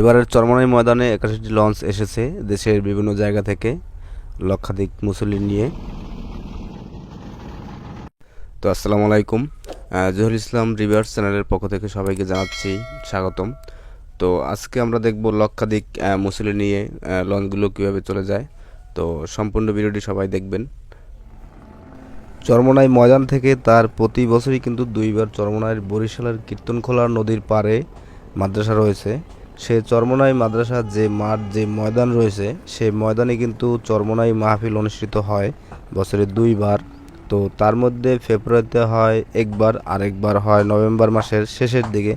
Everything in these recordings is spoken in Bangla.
এবারের চরমনাই ময়দানে একাশিটি লঞ্চ এসেছে দেশের বিভিন্ন জায়গা থেকে লক্ষাধিক মুসল্লি নিয়ে। তো আসসালামু আলাইকুম। জহুর ইসলাম রিভার্স চ্যানেলের পক্ষ থেকে সবাইকে জানাচ্ছি স্বাগতম। তো আজকে আমরা দেখব লক্ষাধিক আহ, মুসল্লি নিয়ে লঞ্চগুলো কীভাবে চলে যায়। তো সম্পূর্ণ ভিডিওটি সবাই দেখবেন। চরমনাই ময়দান থেকে তার প্রতি বছরই কিন্তু দুইবার চরমনাইয়ের বরিশালের কীর্তনখোলা নদীর পারে মাদ্রাসা রয়েছে। সে চরমনাই মাদ্রাসার যে মাঠ, যে ময়দান রয়েছে সেই ময়দানে কিন্তু চরমনাই মাহফিল অনুষ্ঠিত হয় বছরে দুইবার। তো তার মধ্যে ফেব্রুয়ারিতে হয়, একবার আরেকবার হয় নভেম্বর মাসের শেষের দিকে।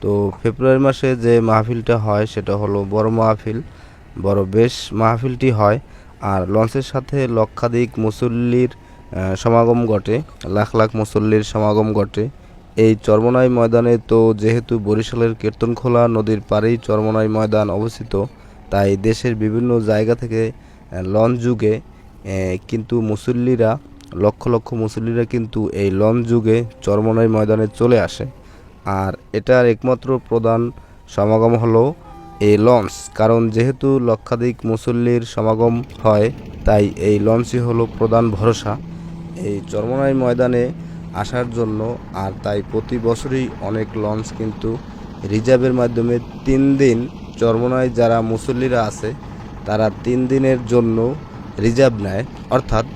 তো ফেব্রুয়ারি মাসে যে মাহফিলটা হয়, সেটা হলো বড় মাহফিল। বড় বেশ মাহফিলটি হয়। আর লঞ্চের সাথে লক্ষাধিক মুসল্লির সমাগম ঘটে, লাখ লাখ মুসল্লির সমাগম ঘটে। এই চরমনাই ময়দানে তো যেহেতু বরিশালের কীর্তনখোলা নদীর পাড়েই চরমনাই ময়দান অবস্থিত, তাই দেশের বিভিন্ন জায়গা থেকে লঞ্চ যুগে কিন্তু মুসল্লিরা, লক্ষ লক্ষ মুসল্লিরা কিন্তু এই লঞ্চ যুগে চরমনাই ময়দানে চলে আসে। আর এটার একমাত্র প্রধান সমাগম হলো এই লঞ্চ, কারণ যেহেতু লক্ষাধিক মুসল্লির সমাগম হয়, তাই এই লঞ্চই হলো প্রধান ভরসা। এই চরমনাই ময়দানে আসার জন্য আর তাই প্রতি বছরই অনেক লঞ্চ কিন্তু রিজার্ভের মাধ্যমে তিন দিন চরমনায় যারা মুসল্লিরা আছে, তারা তিন দিনের জন্য রিজার্ভ নেয়। অর্থাৎ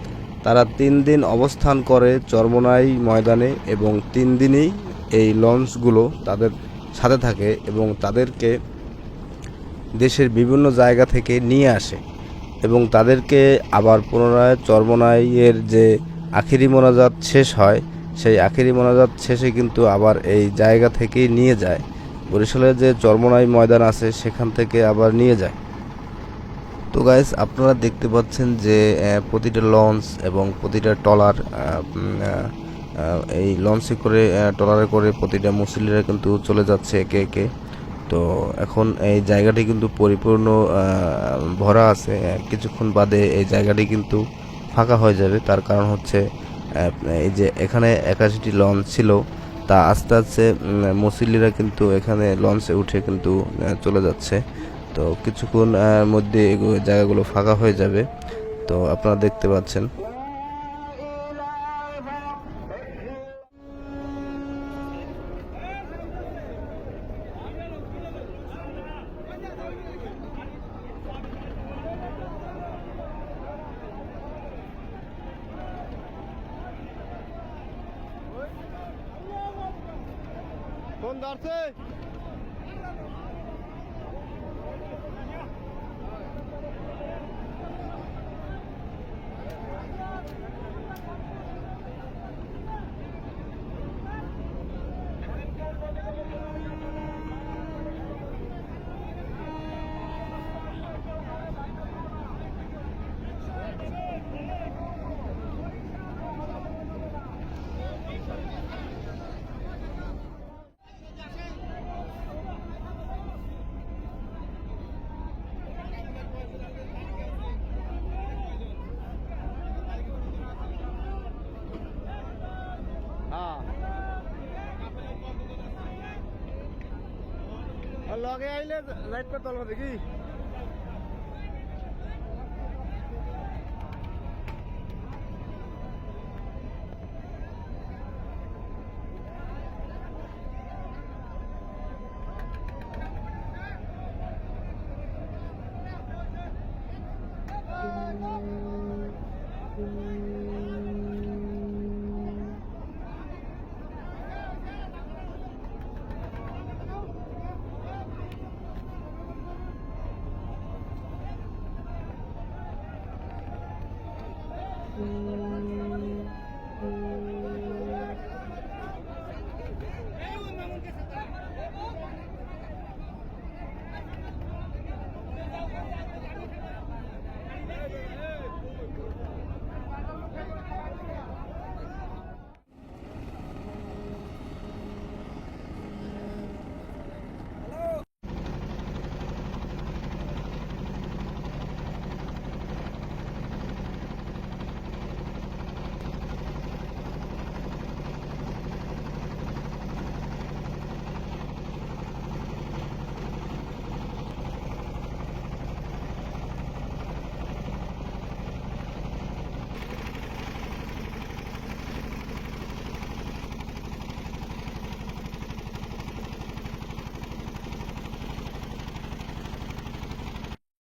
তারা তিন দিন অবস্থান করে চরমনাই ময়দানে এবং তিন দিনই এই লঞ্চগুলো তাদের সাথে থাকে এবং তাদেরকে দেশের বিভিন্ন জায়গা থেকে নিয়ে আসে এবং তাদেরকে আবার পুনরায় চরমনাইয়ের যে আখিরি মোনাজাত শেষ হয় সেই আখিরি মোনাজাত শেষে কিন্তু আবার এই জায়গা থেকেই নিয়ে যায়। বরিশালের যে চরমনাই ময়দান আছে সেখান থেকে আবার নিয়ে যায়। তো গাইস আপনারা দেখতে পাচ্ছেন যে প্রতিটা লঞ্চ এবং প্রতিটা টলার এই লঞ্চে করে আহ, ট্রলারে করে প্রতিটা মুসলিরা কিন্তু চলে যাচ্ছে একে একে। তো এখন এই জায়গাটি কিন্তু পরিপূর্ণ ভরা আছে। কিছুক্ষণ বাদে এই জায়গাটি কিন্তু ফাঁকা হয়ে যাবে। তার কারণ হচ্ছে এই যে এখানে একাশিটি লঞ্চ ছিল, তা আস্তে আস্তে মুসল্লিরা কিন্তু এখানে লঞ্চে উঠে কিন্তু চলে যাচ্ছে। তো কিছুক্ষণ মধ্যে জায়গাগুলো ফাঁকা হয়ে যাবে। তো আপনারা দেখতে পাচ্ছেন। কোন ধরছে হ্যাঁ আর লগে আইলে যাইতে তলবা দেখি Oh.